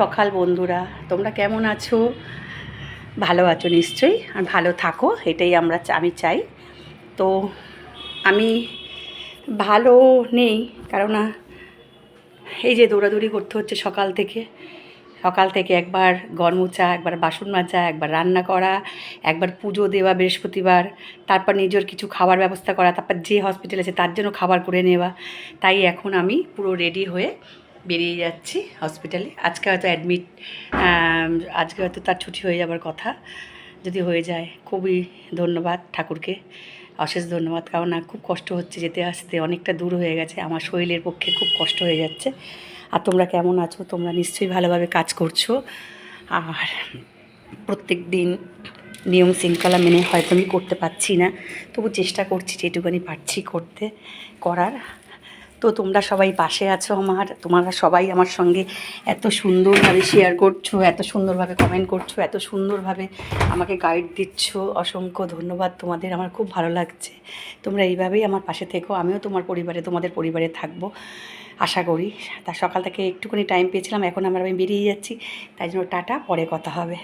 সকাল বন্ধুরা। তোমরা কেমন আছো? ভালো আছো নিশ্চয়ই, আর ভালো থাকো, এটাই আমরা আমি চাই। তো আমি ভালো নেই, কারণ এই যে দৌড়াদৌড়ি করতে হচ্ছে সকাল থেকে। সকাল থেকে একবার ঘর মোছা একবার বাসন মাজা, একবার রান্না করা, একবার পুজো দেওয়া বৃহস্পতিবার, তারপর নিজের কিছু খাবার ব্যবস্থা করা, তারপর যে হসপিটাল আছে তার জন্য খাবার করে নেওয়া। তাই এখন আমি পুরো রেডি হয়ে বেরিয়ে যাচ্ছি হসপিটালে আজকে হয়তো অ্যাডমিট আজকে হয়তো তার ছুটি হয়ে যাবার কথা। যদি হয়ে যায়, খুবই ধন্যবাদ ঠাকুরকে। অশেষ ধন্যবাদ, কারণ খুব কষ্ট হচ্ছে যেতে আসতে। অনেকটা দূর হয়ে গেছে। আমার শরীরের পক্ষে খুব কষ্ট হয়ে যাচ্ছে। আর তোমরা কেমন আছো? তোমরা নিশ্চয়ই ভালোভাবে কাজ করছ। আর প্রত্যেক দিন নিয়ম শৃঙ্খলা মেনে হয়তো আমি করতে পারছি না। তবু চেষ্টা করছি যেটুকুনি পারছি করতে, করার। তো তোমরা সবাই পাশে আছো আমার, তোমরা সবাই আমার সঙ্গে এত সুন্দরভাবে শেয়ার করছ, এত সুন্দরভাবে কমেন্ট করছ, এত সুন্দরভাবে আমাকে গাইড দিচ্ছ। অসংখ্য ধন্যবাদ তোমাদের, আমার খুব ভালো লাগছে। তোমরা এইভাবেই আমার পাশে থেকো, আমিও তোমার পরিবারে, তোমাদের পরিবারে থাকব, আশা করি। তার সকাল থেকে একটুখানি টাইম পেয়েছিলাম, এখন আমার আমি বেরিয়ে যাচ্ছি, তাই জন্য টাটা, পরে কথা হবে।